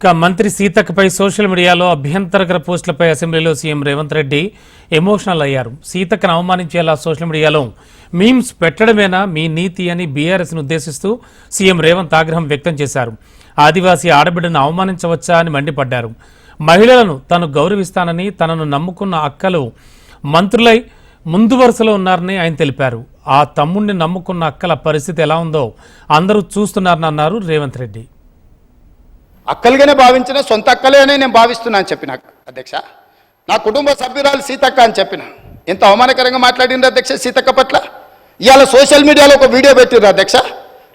ఇక మంత్రి సీతక్కపై సోషల్ మీడియాలో అభ్యంతరకర పోస్టులపై అసెంబ్లీలో సీఎం రేవంత్ రెడ్డి ఎమోషనల్ అయ్యారు. సీతక్కను అవమానించేలా సోషల్ మీడియాలో మీమ్స్ పెట్టడమేనా మీ నీతి అని బీఆర్ఎస్ను ఉద్దేశిస్తూ సీఎం రేవంత్ ఆగ్రహం వ్యక్తం చేశారు. ఆదివాసీ ఆడబిడ్డను అవమానించవచ్చా అని మండిపడ్డారు. మహిళలను తాను గౌరవిస్తానని తనను నమ్ముకున్న అక్కలు మంత్రులై ముందు వరుసలో ఉన్నారని ఆయన తెలిపారు. ఆ తమ్ముణ్ణి నమ్ముకున్న అక్కల పరిస్థితి ఎలా ఉందో అందరూ చూస్తున్నారని అన్నారు రేవంత్ రెడ్డి. అక్కలుగానే భావించిన సొంత అక్కలే అని నేను భావిస్తున్నాను చెప్పిన అధ్యక్ష. నా కుటుంబ సభ్యురాలు సీతక్క అని చెప్పిన. ఎంత అవమానకరంగా మాట్లాడింది అధ్యక్ష సీతక్క పట్ల? ఇవాళ సోషల్ మీడియాలో ఒక వీడియో పెట్టిండ్రు అధ్యక్ష.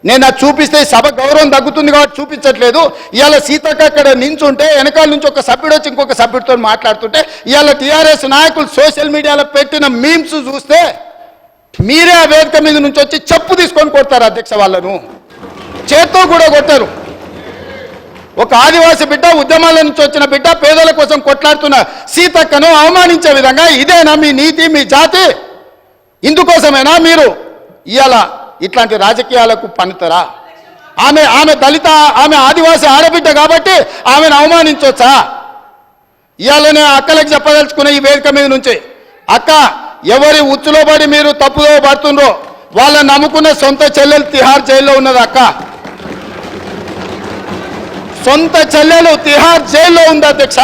నేను అది చూపిస్తే సభ గౌరవం తగ్గుతుంది కాబట్టి చూపించట్లేదు. ఇవాళ సీతక్క అక్కడ నించుంటే వెనకాల నుంచి ఒక సభ్యుడు వచ్చి ఇంకొక సభ్యుడితో మాట్లాడుతుంటే ఇవాళ టీఆర్ఎస్ నాయకులు సోషల్ మీడియాలో పెట్టిన మీమ్స్ చూస్తే మీరే ఆ వేదిక మీద నుంచి వచ్చి చెప్పు తీసుకొని కొడతారు అధ్యక్ష వాళ్ళను. చేత్తో కూడా కొట్టారు. ఒక ఆదివాసి బిడ్డ ఉద్యమాల నుంచి వచ్చిన బిడ్డ పేదల కోసం కొట్లాడుతున్న సీతక్కను అవమానించే విధంగా ఇదేనా మీ నీతి మీ జాతి? ఇందుకోసమేనా మీరు ఇవాళ ఇట్లాంటి రాజకీయాలకు పనితరా? ఆమె ఆమె దళిత ఆమె ఆదివాసి ఆడబిడ్డ కాబట్టి ఆమెను అవమానించవచ్చా ఇవాళనే అక్కలకు చెప్పదలుచుకున్న ఈ వేదిక మీద నుంచి అక్క ఎవరి ఉచ్చులో పడి మీరు తప్పుదో పడుతుండ్రో వాళ్ళని నమ్ముకున్న సొంత చెల్లెలు తిహార్ జైల్లో ఉన్నది అక్క. సొంత చెల్లెలు తిహార్ జైల్లో ఉంది అధ్యక్ష.